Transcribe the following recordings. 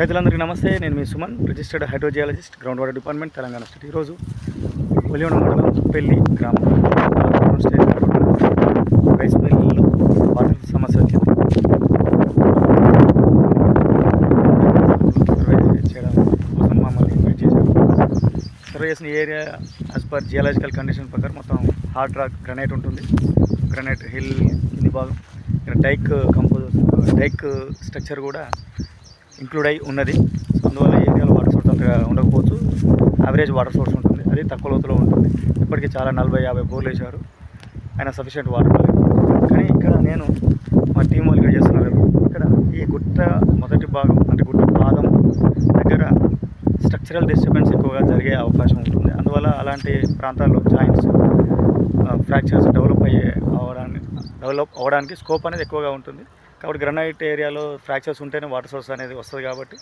రైతులందరికీ నమస్తే. నేను మీ Suman registered hydrogeologist ground water department Telangana state. ఈరోజు ఒలివన మండలం పెళ్ళి గ్రామం. స్టేట్ రైస్ మిల్లులో వాటర్ సమస్య వచ్చింది. చేయడం కోసం మమ్మల్ని ఇన్వైట్ చేశారు సర్వే చేసిన area as per geological condition ప్రకారం మొత్తం హార్డ్ రాక్ గ్రనైట్ ఉంటుంది. గ్రనైట్ హిల్ కింది భాగం. ఇక్కడ డైక్ కంపోజ్ డైక్ స్ట్రక్చర్ కూడా ఇంక్లూడ్ అయి ఉన్నది. అందువల్ల ఏరియాలో వాటర్ సోర్స్ అంతగా ఉండకపోవచ్చు. యావరేజ్ వాటర్ సోర్స్ ఉంటుంది. అది తక్కువ లోతులో ఉంటుంది. ఇప్పటికీ చాలా నలభై యాభై బోర్లు వేశారు. అయినా సఫిషియెంట్ వాటర్ కానీ ఇక్కడ నేను మా టీం వాళ్ళు ఇక్కడ చేస్తున్నారు ఇక్కడ ఈ గుట్ట మొదటి భాగం అంటే గుట్ట పాదం దగ్గర స్ట్రక్చరల్ డిస్టర్బెన్స్ ఎక్కువగా జరిగే అవకాశం ఉంటుంది. అందువల్ల అలాంటి ప్రాంతాల్లో జాయింట్స్ ఫ్రాక్చర్స్ డెవలప్ అయ్యే అవడానికి డెవలప్ అవ్వడానికి స్కోప్ అనేది ఎక్కువగా ఉంటుంది. కాబట్టి గ్రనైట్ ఏరియాలో ఫ్రాక్చర్స్ ఉంటేనే వాటర్ సోర్స్ అనేది వస్తుంది కాబట్టి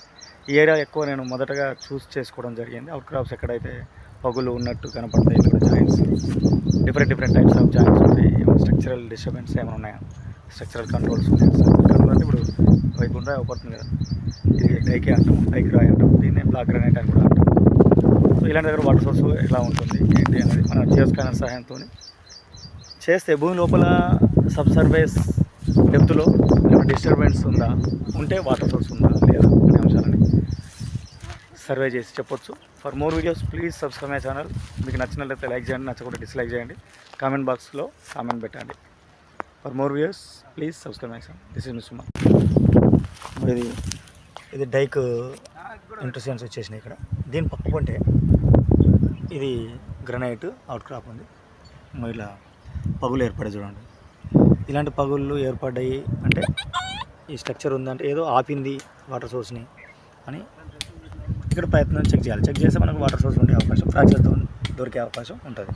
ఈ ఏరియా ఎక్కువ నేను మొదటగా చూస్ చేసుకోవడం జరిగింది. అవుట్ క్రాప్స్ ఎక్కడైతే పగులు ఉన్నట్టు కనపడతాయి ఇక్కడ joints different different types of joints ఉంటాయి. స్ట్రక్చరల్ డిస్టర్బెన్స్ ఏమైనా ఉన్నాయా? స్ట్రక్చరల్ కంట్రోల్స్ ఉన్నాయి? స్ట్రక్చరల్ కంట్రోల్ అంటే ఇప్పుడు వైపు ఉండే అవపడుతుంది కదా. ఇది డైకే అంటాం డైక్ రాయ్ అంటాం దీన్ని బ్లాక్ గ్రనైట్ అని కూడా అంటాం. సో ఇలాంటి దగ్గర వాటర్ సోర్స్ ఎలా ఉంటుంది ఏంటి అనేది మనం జియోస్కానర్ సహాయంతో చేస్తే భూమి లోపల సబ్ సర్వేస్ డెప్త్లో ఏమైనా డిస్టర్బెన్స్ ఉందా? ఉంటే వాటర్ సోర్స్ ఉందా? లేదా? అనే అంశాలని సర్వే చేసి చెప్పొచ్చు. For more videos please subscribe my channel. మీకు నచ్చినట్లయితే లైక్ చేయండి నచ్చకుండా డిస్లైక్ చేయండి. కామెంట్ బాక్స్లో కామెంట్ పెట్టండి. For more videos please subscribe my channel. This is మిస్మా ఇది ఇది డైక్ ఇంటర్సెన్స్ వచ్చేసినాయి ఇక్కడ. దీని పక్క పంటే ఇది గ్రనైట్ అవుట్ క్రాప్ ఉంది. ఇలా పగులు ఏర్పడే చూడండి. ఇలాంటి పగుళ్ళు ఏర్పడ్డాయి అంటే ఈ స్ట్రక్చర్ ఉందంటే ఏదో ఆపింది వాటర్ సోర్స్ని అని ఇక్కడ ప్రయత్నం చెక్ చేయాలి. చెక్ చేస్తే మనకు వాటర్ సోర్స్ ఉండే అవకాశం ఫ్రాక్చర్తో దొరికే అవకాశం ఉంటుంది.